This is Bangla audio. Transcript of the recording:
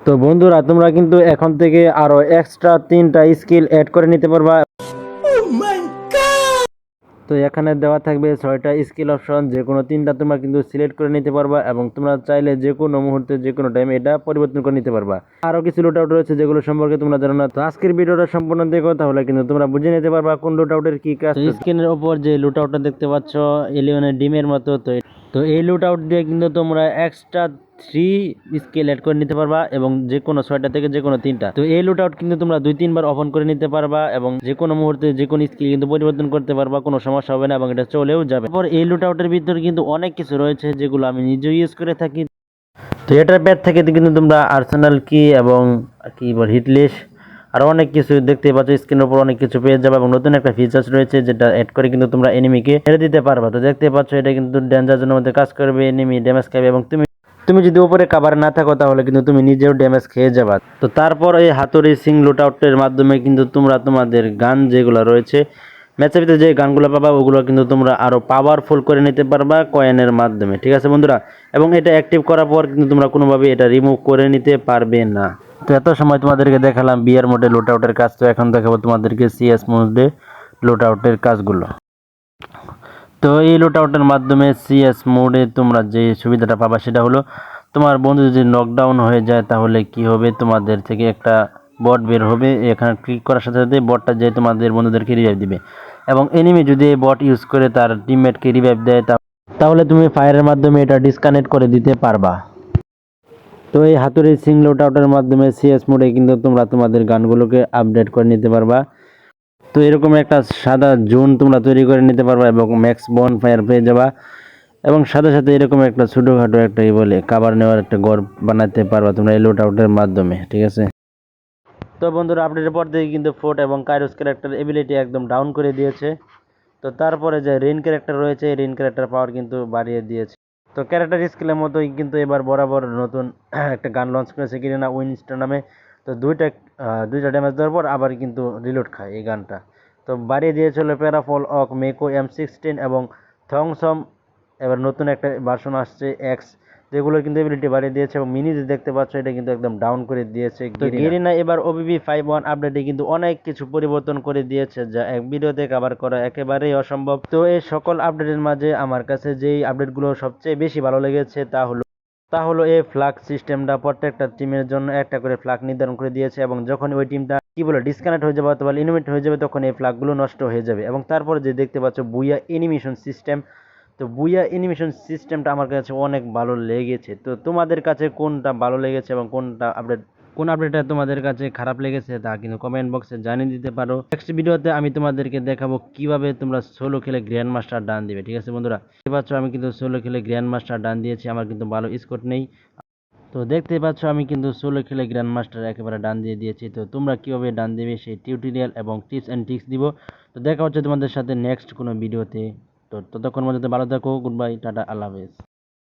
তো বন্ধুরা তোমরা কিন্তু এখন থেকে আরও এক্সট্রা তিনটা স্কিল অ্যাড করে নিতে পারবা। তো এখানে দেওয়া থাকবে ছয়টা স্কিল অপশন যে কোনো তিনটা তোমরা কিন্তু সিলেক্ট করে নিতে পারবা এবং তোমরা চাইলে যে কোনো মুহূর্তে যে কোনো টাইমে এটা পরিবর্তন করে নিতে পারবা। আরও কিছু লুট আউট রয়েছে যেগুলো সম্পর্কে তোমরা জানো না। তো আজকের ভিডিওটা সম্পূর্ণ দেখো তাহলে কিন্তু তোমরা বুঝে নিতে পারবা কোন লুট আউটের কি কাজ। স্ক্রিনের ওপর যে লুট আউটটা দেখতে পাচ্ছ এলিয়নের ডিমের মতো তো তো এই লুট আউট দিয়ে কিন্তু তোমরা এক্সট্রা থ্রি স্কেল অ্যাড করে নিতে পারবা এবং যে কোনো ছয়টা থেকে যে কোনো তিনটা। তো এই লুট আউট কিন্তু তোমরা দুই, তিনবার ওপেন করে নিতে পারবা এবং যে কোনো মুহূর্তে যে কোনো স্কিল কিন্তু পরিবর্তন করতে পারবা, কোনো সমস্যা হবে না এবং এটা চলেও যাবে। তারপর এই লুট আউটের ভিতরে কিন্তু অনেক কিছু রয়েছে যেগুলো আমি নিজেও ইউজ করে থাকি। তো এটার প্যাড থেকে কিন্তু তোমরা আর্সেনাল কি এবং কি বল হিটলিশ আরও অনেক কিছু দেখতে পাচ্ছ। স্ক্রিনের উপর অনেক কিছু পেয়ে যাবে এবং নতুন একটা ফিচার্স রয়েছে যেটা অ্যাড করে কিন্তু তোমরা এনিমিকে ছেড়ে দিতে পারবা। তো দেখতে পাচ্ছ, এটা কিন্তু ডেঞ্জার জন্য মধ্যে কাজ করবে। এনিমি ড্যামেজ খাবে এবং তুমি তুমি যদি উপরে কাবার না থাকো, তাহলে কিন্তু তুমি নিজেও ড্যামেজ খেয়ে যাবা। তো তারপর এই হাতুড়ি সিং লুট আউটের মাধ্যমে কিন্তু তোমরা তোমাদের গান যেগুলো রয়েছে ম্যাচের ভিতরে যে গানগুলো পাবা, ওগুলো কিন্তু তোমরা আরও পাওয়ারফুল করে নিতে পারবা কয়েনের মাধ্যমে, ঠিক আছে বন্ধুরা? এবং এটা অ্যাক্টিভ করার পর কিন্তু তোমরা কোনোভাবে এটা রিমুভ করে নিতে পারবে না। তো এত সময় তোমাদেরকে দেখালাম বিয়ার মোডে লুট আউটের কাজ, তো এখন দেখাবো তোমাদেরকে সিএস মোডে লুট আউটের কাজগুলো। তো এই লুট আউটের মাধ্যমে সিএস মোডে তোমরা যে সুবিধাটা পাবা সেটা হলো তোমার বন্ধু যদি নকডাউন হয়ে যায় তাহলে কি হবে? তোমাদের থেকে একটা বট বের হবে। এখানে ক্লিক করার সাথে সাথে বটটা যে তোমাদের বন্ধুদেরকে রিভাইভ দিবে। এবং এনিমি যদি এই বট ইউজ করে তার টিমমেটকে রিভাইভ দেয় তাহলে তুমি ফায়ারের মাধ্যমে এটা ডিসকানেক্ট করে দিতে পারবা। তো এই হাতুড়ি সিং লোট আউটের মাধ্যমে সিএস মোডে কিন্তু তোমরা তোমাদের গানগুলোকে আপডেট করে নিতে পারবা। তো এরকম একটা সাদা জোন তোমরা তৈরি করে নিতে পারবা এবং ম্যাক্স বন ফায়ার পেয়ে যাবা। এবং সাথে সাথে এরকম একটা ছোটোখাটো একটা ই বলে কাবার নেওয়ার একটা গড় বানাতে পারবা তোমরা এই লোট আউটের মাধ্যমে, ঠিক আছে? তো বন্ধুরা আপডেটের পর থেকে কিন্তু ফোর্ট এবং কাইরোস ক্যারেক্টার এবিলিটি একদম ডাউন করে দিয়েছে। তো তারপরে যে রেন ক্যারেক্টার রয়েছে রেন ক্যারেক্টার পাওয়ার কিন্তু বাড়িয়ে দিয়েছে। তো ক্যারেক্টার স্কিলের মতোই কিন্তু এবার বরাবর নতুন একটা গান লঞ্চ করেছে কিনা উইনস্টার নামে। তো দুইটা দুইটা ড্যামেজ দেওয়ার পর আবার কিন্তু রিলোড খায় এই গানটা। তো বাড়িয়ে দিয়েছিল প্যারাফল অক মেকো এম সিক্সটিন এবং থংসম এবার নতুন একটা ভার্সন আসছে এক্স যেগুলো কিন্তু এবিলিটি বাড়িয়ে দিয়েছে এবং মিনি যে দেখতে পাচ্ছ এটা কিন্তু একদম ডাউন করে দিয়েছে গেরিনা এবার ওবিবি ফাইভ ওয়ান আপডেটে কিন্তু অনেক কিছু পরিবর্তন করে দিয়েছে যা এক ভিডিওতে কভার করা একেবারেই অসম্ভব। তো এই সকল আপডেটের মাঝে আমার কাছে যেই আপডেটগুলো সবচেয়ে বেশি ভালো লেগেছে তা হলো তা হলো এই ফ্লাগ সিস্টেমটা প্রত্যেকটা টিমের জন্য একটা করে ফ্লাগ নির্ধারণ করে দিয়েছে এবং যখন ওই টিমটা কি বলে ডিসকানেক্ট হয়ে যাবে অথবা ইনিমেট হয়ে যাবে তখন এই ফ্লাগগুলো নষ্ট হয়ে যাবে। এবং তারপরে যে দেখতে পাচ্ছ বুইয়া এনিমেশন সিস্টেম তো বুইয়া অ্যানিমেশন সিস্টেমটা আমার কাছে অনেক ভালো লেগেছে। তো তোমাদের কাছে কোনটা ভালো লেগেছে এবং কোনটা আপডেট কোন আপডেটটা তোমাদের কাছে খারাপ লেগেছে তা কিন্তু কমেন্ট বক্সে জানিয়ে দিতে পারো। নেক্সট ভিডিওতে আমি তোমাদেরকে দেখাবো কীভাবে তোমরা সোলো খেলে গ্র্যান্ড মাস্টার ডান দিবে, ঠিক আছে বন্ধুরা? দেখতে পাচ্ছ আমি কিন্তু সোলো খেলে গ্র্যান্ড মাস্টার ডান দিয়েছি, আমার কিন্তু ভালো স্কোর নেই। তো দেখতে পাচ্ছ আমি কিন্তু সোলো খেলে গ্র্যান্ড মাস্টার একেবারে ডান দিয়ে দিয়েছি। তো তোমরা কীভাবে ডান দেবে সেই টিউটোরিয়াল এবং টিপস অ্যান্ড ট্রিক্স দিব। তো দেখা হচ্ছে তোমাদের সাথে নেক্সট কোনো ভিডিওতে তো ততক্ষণ পর্যন্ত ভালো থাকো গুড বাই টাটা, আল্লাহ হাফেজ।